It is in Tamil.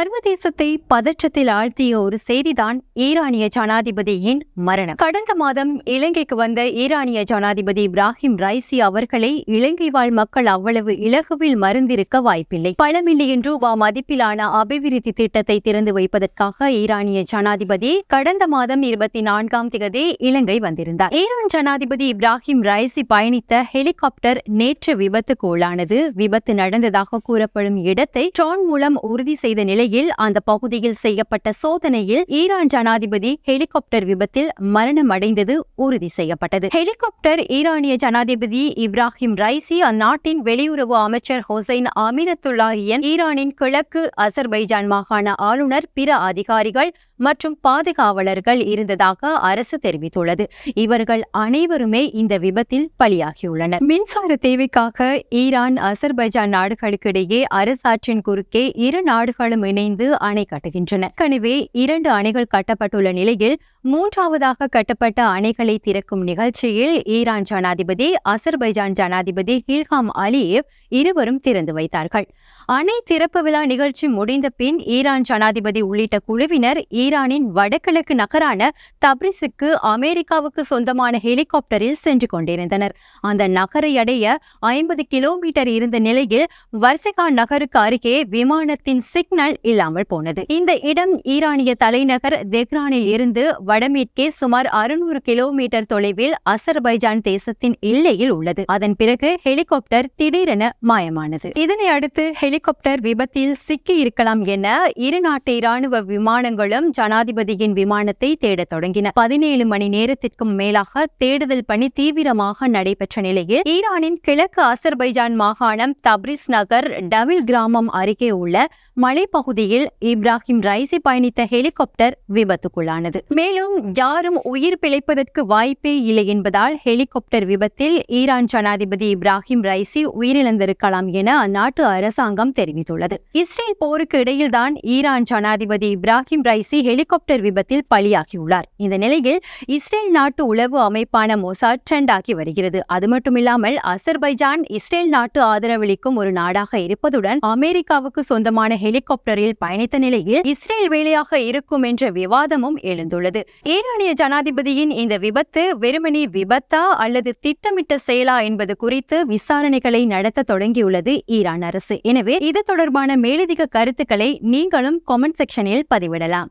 சர்வதேசத்தை பதற்றத்தில் ஆழ்த்திய ஒரு செய்திதான் ஈரானிய ஜனாதிபதியின் மரணம். கடந்த மாதம் இலங்கைக்கு வந்த ஈரானிய ஜனாதிபதி இப்ராஹிம் ரைசி அவர்களை இலங்கை வாழ் மக்கள் அவ்வளவு இலகுவில் மருந்திருக்க வாய்ப்பில்லை. பல மில்லியன் ரூபா மதிப்பிலான அபிவிருத்தி திட்டத்தை திறந்து வைப்பதற்காக ஈரானிய ஜனாதிபதி கடந்த மாதம் இருபத்தி நான்காம் தேதி இலங்கை வந்திருந்தார். ஈரான் ஜனாதிபதி இப்ராஹிம் ரைசி பயணித்த ஹெலிகாப்டர் நேற்று விபத்துக்குள்ளானது. விபத்து நடந்ததாக கூறப்படும் இடத்தை ட்ரோன் மூலம் உறுதி செய்த நிலை அண்மையில் அந்த பகுதியில் செய்யப்பட்ட சோதனையில் ஈரான் ஜனாதிபதி ஹெலிகாப்டர் விபத்தில் மரணம் அடைந்தது உறுதி செய்யப்பட்டது. ஹெலிகாப்டர் ஈரானிய ஜனாதிபதி இப்ராஹிம் ரைசி அந்நாட்டின் வெளியுறவு அமைச்சர் ஹொசைன் அமீரத்துல்லாஹியன் ஈரானின் கிழக்கு அசர்பைஜான் மாகாண ஆளுநர் பிற அதிகாரிகள் மற்றும் பாதுகாவலர்கள் இருந்ததாக அரசு தெரிவித்துள்ளது. இவர்கள் அனைவருமே இந்த விபத்தில் பலியாகியுள்ளனர். மின்சார தேவைக்காக ஈரான் அசர்பைஜான் நாடுகளுக்கிடையே அரசாற்றின் குறுக்கே இரு நாடுகளும் இணைந்து அணை கட்டுகின்றன. கனவே இரண்டு அணைகள் கட்டப்பட்டுள்ள நிலையில் மூன்றாவதாக கட்டப்பட்ட அணைகளை திறக்கும் நிகழ்ச்சியில் ஈரான் ஜனாதிபதி அசர்பைஜான் ஜனாதிபதி ஹில்ஹாம் அலியேவ் இருவரும் திறந்து வைத்தார்கள். அணை திறப்பு விழா நிகழ்ச்சி முடிந்த பின் ஈரான் ஜனாதிபதி உள்ளிட்ட குழுவினர் ஈரானின் வடகிழக்கு நகரான தப்ரிஸுக்கு அமெரிக்காவுக்கு சொந்தமான ஹெலிகாப்டரில் சென்று கொண்டிருந்தனர். அந்த நகரை அடைய ஐம்பது கிலோமீட்டர் இருந்த நிலையில் வர்சகா நகருக்கு அருகே விமானத்தின் சிக்னல் இல்லாமல் போனது. இந்த இடம் ஈரானிய தலைநகர் தெஹ்ரானில் இருந்து வடமேற்கே சுமார் அறுநூறு கிலோமீட்டர் தொலைவில் அசர்பைஜான் தேசத்தின் எல்லையில் உள்ளது. அதன் பிறகு ஹெலிகாப்டர் திடீரென மாயமானது. இதனை அடுத்து ஹெலிகாப்டர் விபத்தில் சிக்கி இருக்கலாம் என இரு நாட்டு இராணுவ விமானங்களும் ஜனாதிபதியின் விமானத்தை தேடத் தொடங்கின. பதினேழு மணி நேரத்திற்கும் மேலாக தேடுதல் பணி தீவிரமாக நடைபெற்ற நிலையில் ஈரானின் கிழக்கு அசர்பைஜான் மாகாணம் தப்ரிஸ் நகர் டவில் கிராமம் அருகே உள்ள மலைப்பகுதியில் இப்ராஹிம் ரைசி பயணித்த ஹெலிகாப்டர் விபத்துக்குள்ளானது. மேலும் யாரும் உயிர் பிழைப்பதற்கு வாய்ப்பே இல்லை என்பதால் ஹெலிகாப்டர் விபத்தில் ஈரான் ஜனாதிபதி இப்ராஹிம் ரைசி உயிரிழந்திருக்கலாம் என அந்நாட்டு அரசாங்கம் தெரிவித்துள்ளது. இஸ்ரேல் போருக்கு இடையில்தான் ஈரான் ஜனாதிபதி இப்ராஹிம் ரைசி ஹெலிகாப்டர் விபத்தில் பலியாகியுள்ளார். இந்த நிலையில் இஸ்ரேல் நாட்டு உளவு அமைப்பான மொசாட் ட்ரெண்டாகி வருகிறது. அது மட்டுமில்லாமல் அசர்பைஜான் இஸ்ரேல் நாட்டு ஆதரவளிக்கும் ஒரு நாடாக இருப்பதுடன் அமெரிக்காவுக்கு சொந்தமான ஹெலிகாப்டரில் பயணித்த நிலையில் இஸ்ரேல் வேலையாக இருக்கும் என்ற விவாதமும் எழுந்துள்ளது. ஈரானிய ஜனாதிபதியின் இந்த விபத்து வெறுமனே விபத்தா அல்லது திட்டமிட்ட செயலா என்பது குறித்து விசாரணைகளை நடத்த தொடங்கியுள்ளது ஈரான் அரசு. எனவே இது தொடர்பான மேலதிக கருத்துக்களை நீங்களும் கமெண்ட் செக்ஷனில் பதிவிடலாம்.